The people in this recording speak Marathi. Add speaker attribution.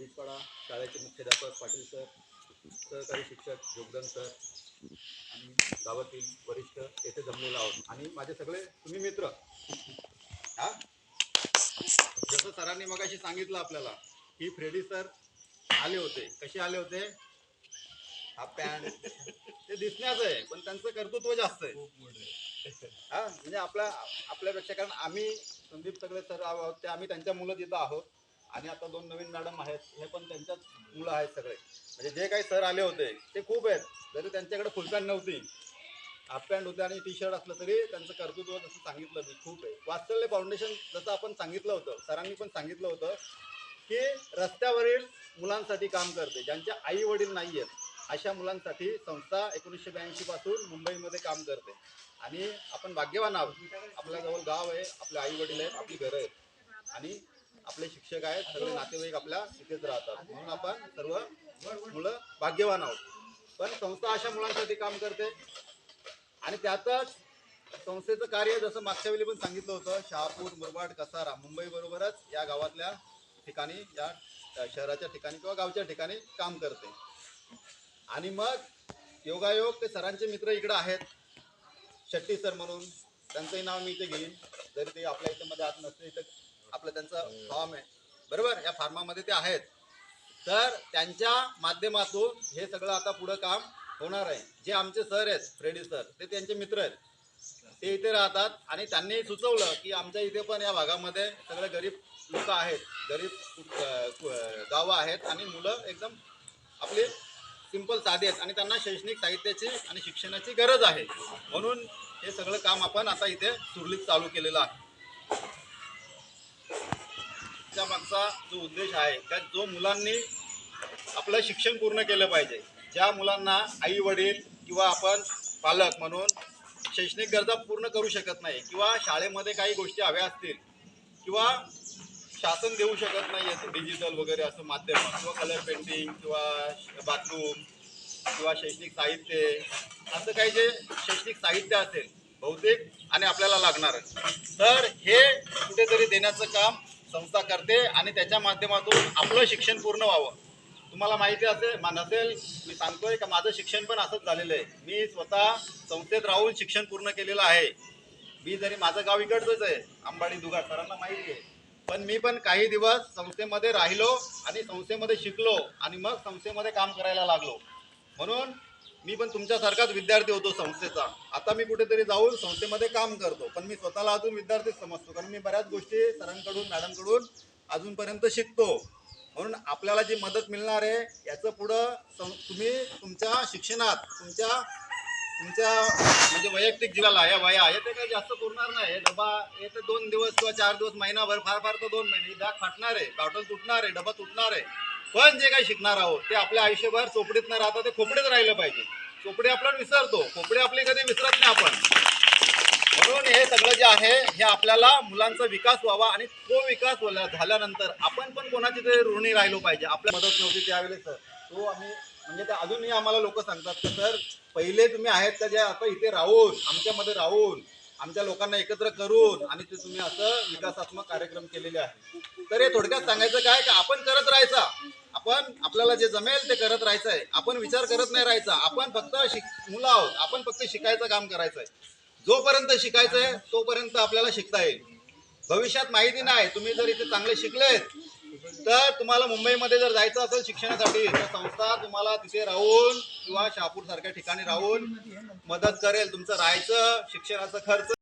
Speaker 1: बीजपाडा शाळेचे मुख्याध्यापक पाटील सर सहकारी शिक्षक योगदान सर आणि गावातील वरिष्ठ येथे जमलेलो आहोत. आणि माझे सगळे तुम्ही मित्र. हा? जसं सरांनी मगाशी सांगितलं आपल्याला की फ्रेडी सर आले होते. कसे आले होते? हा पॅन्ट. ते दिसण्याचं आहे पण त्यांचं कर्तृत्व जास्त आहे. हा? म्हणजे आपल्या आपल्यापेक्षा कारण आम्ही संदीप सगळे सर आहोत ते आम्ही त्यांच्या मुलं तिथं आहोत. आणि आता दोन नवीन मॅडम आहेत हे पण त्यांच्याच मुलं आहेत सगळे. म्हणजे जे काही सर आले होते ते खूप आहेत. जरी त्यांच्याकडे फुलपॅन्ट नव्हती हाफ पॅन्ट होते आणि टी शर्ट असलं तरी त्यांचं कर्तृत्व जसं सांगितलं मी खूप आहे. वात्सल्य फाउंडेशन जसं आपण सांगितलं होतं सरांनी पण सांगितलं होतं की रस्त्यावरील मुलांसाठी काम करते ज्यांचे आई वडील नाही आहेत अशा मुलांसाठी संस्था एकोणीसशे ब्याऐंशी पासून मुंबईमध्ये काम करते. आणि आपण भाग्यवान आहोत. आपल्याजवळ गाव आहे आपले आई वडील आहेत आपली घरं आहेत. आणि आपले शिक्षक आहेत सगळे नातेवाईक आपल्या इथेच राहतात. म्हणून आपण सर्व मुलं भाग्यवान आहोत. पण संस्था अशा मुलांसाठी काम करते. आणि त्यातच संस्थेचं कार्य जसं मागच्या वेळी पण सांगितलं होतं शहापूर मुरबाड कसारा मुंबई बरोबरच या गावातल्या ठिकाणी या शहराच्या ठिकाणी किंवा गावच्या ठिकाणी काम करते. आणि मग योगायोग ते सरांचे मित्र इकडे आहेत. शेट्टी सर म्हणून त्यांचंही नाव मी इथे घेईन. जरी ते आपल्या इथे मध्ये आत नसते इथं आपलं त्यांचं फॉर्म आहे. बरोबर? या फार्मामध्ये ते आहेत. तर त्यांच्या माध्यमातून हे सगळं आता पुढं काम होणार आहे. जे आमचे सर आहेत फ्रेडी सर ते त्यांचे मित्र आहेत. ते इथे राहतात आणि त्यांनी सुचवलं की आमच्या इथे पण या भागामध्ये सगळे गरीब लोक आहेत. गरीब गावं आहेत आणि मुलं एकदम आपले सिंपल साधे आहेत आणि त्यांना शैक्षणिक साहित्याची आणि शिक्षणाची गरज आहे. म्हणून हे सगळं काम आपण आता इथे सुरळीत चालू केलेलं आहे. त्या मागचा जो उद्देश आहे त्या जो मुलांनी आपलं शिक्षण पूर्ण केलं पाहिजे ज्या मुलांना आई वडील किंवा आपण पालक म्हणून शैक्षणिक गरजा पूर्ण करू शकत नाही किंवा शाळेमध्ये काही गोष्टी हव्या असतील किंवा शासन देऊ शकत नाही असं डिजिटल वगैरे असं माध्यम किंवा कलर पेंटिंग किंवा बाथरूम किंवा शैक्षणिक साहित्य असं काही जे शैक्षणिक साहित्य असेल बहुतेक आणि आपल्याला लागणार. तर हे कुठेतरी देण्याचं काम संस्था करते आणि त्याच्या माध्यमातून आपलं शिक्षण पूर्ण व्हावं. तुम्हाला माहिती असेल मा- नसेल मी सांगतोय का माझं शिक्षण पण असंच झालेलं आहे. मी स्वतः संस्थेत राहून शिक्षण पूर्ण केलेलं आहे. मी जरी माझं गाव इकडचंच आहे अंबाडी दुगा सरांना माहिती आहे. पण मी पण काही दिवस संस्थेमध्ये राहिलो आणि संस्थेमध्ये शिकलो आणि मग संस्थेमध्ये काम करायला लागलो. म्हणून मी पण तुमच्यासारखाच विद्यार्थी होतो संस्थेचा. आता मी कुठेतरी जाऊन संस्थेमध्ये काम करतो पण मी स्वतःला अजून विद्यार्थीच समजतो कारण मी बऱ्याच गोष्टी सरांकडून मॅडमकडून अजूनपर्यंत शिकतो. म्हणून आपल्याला जी मदत मिळणार आहे याचं पुढं तुम्ही तुमच्या शिक्षणात तुमच्या तुमच्या म्हणजे वैयक्तिक जीवाला या वया हे ते काही जास्त पुरणार नाही. डबा हे तर दोन दिवस किंवा चार दिवस महिनाभर फार फार तर दोन महिने. ही फाटणार आहे बॉटल तुटणार आहे डबा तुटणार आहे. पण जे काही शिकणार आहोत ते आपल्या आयुष्यभर चोपडीत न राहता ते खोपडीत राहिलं पाहिजे. चोपडे आपण विसरतो. कोपडे आपली कधी विसरत नाही आपण. म्हणून हे सगळं जे आहे हे आपल्याला मुलांचा विकास व्हावा आणि तो विकास झाल्यानंतर आपण पण कोणाची तरी ऋणी राहिलो पाहिजे. आपल्या मदत नव्हती त्यावेळेस तो आम्ही म्हणजे ते अजूनही आम्हाला लोक सांगतात की सर पहिले तुम्ही आहेत का जे आता इथे राहून आमच्यामध्ये राहून आमच्या लोकांना एकत्र करून आणि ते तुम्ही असं विकासात्मक कार्यक्रम केलेले आहे तर हे थोडक्यात सांगायचं काय का आपण करत राहायचा. आपण आपल्याला जे जमेल ते करत राहायचं आहे आपण विचार करत नाही राहायचा. आपण फक्त शिक मुलं आहोत. आपण फक्त शिकायचं काम करायचं आहे जोपर्यंत शिकायचं आहे तोपर्यंत आपल्याला शिकता येईल. भविष्यात माहिती नाही. तुम्ही जर इथे चांगले शिकलेत तर तुम्हाला मुंबईमध्ये जर जायचं असेल शिक्षणासाठी तर संस्था तुम्हाला तिथे राहून किंवा शहापूर सारख्या ठिकाणी राहून मदत करेल. तुमचं राहायचं शिक्षणाचा खर्च